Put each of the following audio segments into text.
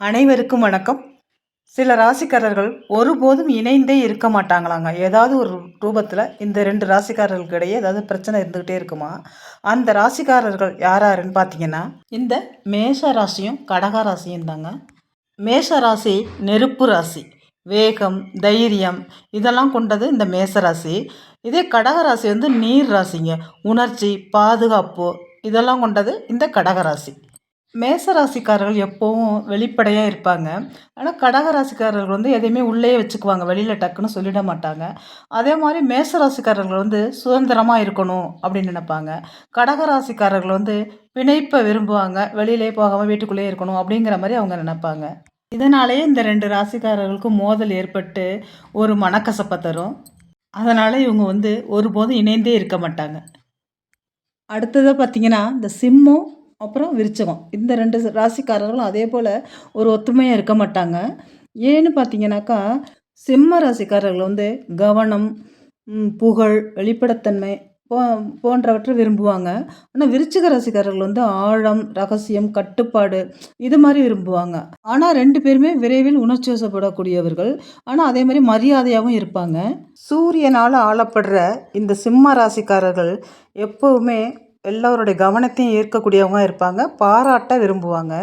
அனைவருக்கும் வணக்கம். சில ராசிக்காரர்கள் ஒருபோதும் இணைந்தே இருக்க மாட்டாங்களாங்க. ஏதாவது ஒரு ரூபத்தில் இந்த ரெண்டு ராசிக்காரர்களுக்கு இடையே ஏதாவது பிரச்சனை இருந்துக்கிட்டே இருக்குமா? அந்த ராசிக்காரர்கள் யாராருன்னு பார்த்தீங்கன்னா இந்த மேஷ ராசியும் கடக ராசியும் தாங்க. மேஷ ராசி நெருப்பு ராசி வேகம் தைரியம் இதெல்லாம் கொண்டது இந்த மேச ராசி. இதே கடக ராசி வந்து நீர் ராசிங்க. உணர்ச்சி பாதுகாப்பு இதெல்லாம் கொண்டது இந்த கடக மேசராசிக்காரர்கள் மேச ராசிக்காரர்கள் எப்போவும் வெளிப்படையாக இருப்பாங்க. ஆனால் கடக ராசிக்காரர்கள் வந்து எதையுமே உள்ளே வச்சுக்குவாங்க. வெளியில் டக்குன்னு சொல்லிட மாட்டாங்க. அதே மாதிரி மேச ராசிக்காரர்கள் வந்து சுதந்திரமாக இருக்கணும் அப்படின்னு நினைப்பாங்க. கடக ராசிக்காரர்கள் வந்து பிணைப்பை விரும்புவாங்க. வெளியிலே போகாமல் வீட்டுக்குள்ளேயே இருக்கணும் அப்படிங்கிற மாதிரி அவங்க நினைப்பாங்க. இதனாலேயே இந்த ரெண்டு ராசிக்காரர்களுக்கும் மோதல் ஏற்பட்டு ஒரு மனக்கசப்பை தரும். அதனால் இவங்க வந்து ஒருபோதும் இணைந்தே இருக்க மாட்டாங்க. அடுத்ததாக பார்த்திங்கன்னா இந்த சிம்மம் அப்புறம் விருச்சகம். இந்த ரெண்டு ராசிக்காரர்களும் அதே போல் ஒரு ஒத்துமையாக இருக்க மாட்டாங்க. ஏன்னு பார்த்தீங்கன்னாக்கா சிம்ம ராசிக்காரர்கள் வந்து கவனம் புகழ் வெளிப்படைத்தன்மை போ போன்றவற்றை விரும்புவாங்க. ஆனால் விருச்சிக ராசிக்காரர்கள் வந்து ஆழம் ரகசியம் கட்டுப்பாடு இது மாதிரி விரும்புவாங்க. ஆனால் ரெண்டு பேருமே விரைவில் உணர்ச்சி வசப்படக்கூடியவர்கள். ஆனால் அதே மாதிரி மரியாதையாகவும் இருப்பாங்க. சூரியனால் ஆளப்படுற இந்த சிம்ம ராசிக்காரர்கள் எப்போவுமே எல்லோருடைய கவனத்தையும் ஈர்க்கக்கூடியவங்க இருப்பாங்க பாராட்ட விரும்புவாங்க.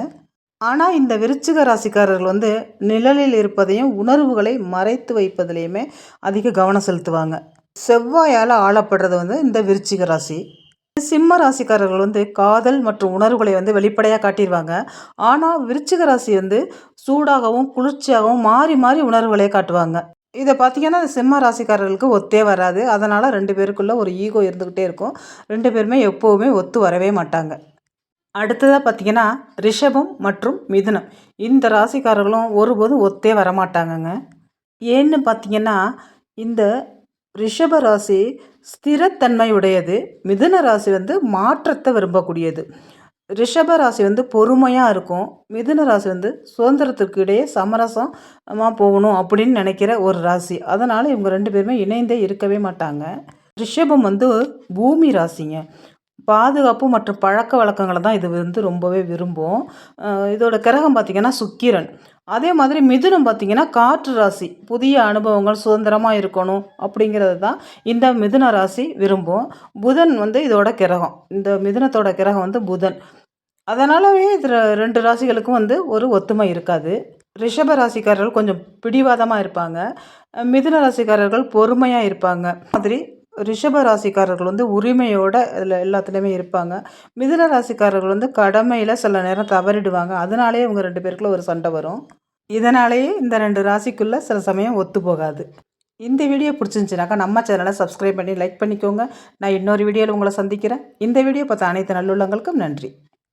ஆனால் இந்த விருச்சிக ராசிக்காரர்கள் வந்து நிழலில் இருப்பதையும் உணர்வுகளை மறைத்து வைப்பதிலையுமே அதிக கவனம் செலுத்துவாங்க. செவ்வாயால் ஆளப்படுறது வந்து இந்த விருச்சிக ராசி. சிம்ம ராசிக்காரர்கள் வந்து காதல் மற்றும் உணர்வுகளை வந்து வெளிப்படையாக காட்டிடுவாங்க ஆனால் விருச்சிக ராசி வந்து சூடாகவும் குளிர்ச்சியாகவும் மாறி மாறி உணர்வுகளை காட்டுவாங்க. இதை பார்த்தீங்கன்னா சிம்ம ராசிக்காரர்களுக்கு ஒத்தே வராது. அதனால் ரெண்டு பேருக்குள்ளே ஒரு ஈகோ இருந்துக்கிட்டே இருக்கும். ரெண்டு பேருமே எப்போவுமே ஒத்து வரவே மாட்டாங்க. அடுத்ததாக பார்த்தீங்கன்னா ரிஷபம் மற்றும் மிதுனம். இந்த ராசிக்காரர்களும் ஒருபோதும் ஒத்தே வரமாட்டாங்கங்க. ஏன்னு பார்த்தீங்கன்னா இந்த ரிஷப ராசி ஸ்திரத்தன்மை உடையது மிதுன ராசி வந்து மாற்றத்தை விரும்பக்கூடியது. ரிஷப ராசி வந்து பொறுமையாக இருக்கும். மிதுன ராசி வந்து சுதந்திரத்துக்கு இடையே சமரசமாக போகணும் அப்படின்னு நினைக்கிற ஒரு ராசி. அதனால் இவங்க ரெண்டு பேருமே இணைந்தே இருக்கவே மாட்டாங்க. ரிஷபம் வந்து பூமி ராசிங்க. பாதுகாப்பு மற்றும் பழக்க வழக்கங்களை தான் இது வந்து ரொம்பவே விரும்பும். இதோட கிரகம் பார்த்திங்கன்னா சுக்கிரன். அதே மாதிரி மிதுனம் பார்த்திங்கன்னா காற்று ராசி. புதிய அனுபவங்கள் சுதந்திரமாக இருக்கணும் அப்படிங்கிறது தான் இந்த மிதுன ராசி விரும்பும். புதன் வந்து இதோட கிரகம். இந்த மிதுனத்தோட கிரகம் வந்து புதன். அதனாலவே இதில் ரெண்டு ராசிகளுக்கும் வந்து ஒரு ஒத்துமை இருக்காது. ரிஷப ராசிக்காரர்கள் கொஞ்சம் பிடிவாதமாக இருப்பாங்க. மிதுன ராசிக்காரர்கள் பொறுமையாக இருப்பாங்க. மாதிரி ரிஷப ராசிக்காரர்கள் வந்து உரிமையோட இதில் எல்லாத்துலேயுமே இருப்பாங்க. மிதுன ராசிக்காரர்கள் வந்து கடமையில் சில நேரம் தவறிடுவாங்க. அதனாலேயே இவங்க ரெண்டு பேருக்குள்ள ஒரு சண்டை வரும். இதனாலேயே இந்த ரெண்டு ராசிக்குள்ளே சில சமயம் ஒத்து போகாது. இந்த வீடியோ பிடிச்சிருந்துச்சினாக்கா நம்ம சேனலை சப்ஸ்கிரைப் பண்ணி லைக் பண்ணிக்கோங்க. நான் இன்னொரு வீடியோவில் உங்களை சந்திக்கிறேன். இந்த வீடியோ பார்த்த அனைத்து நல்லுள்ளங்களுக்கும் நன்றி.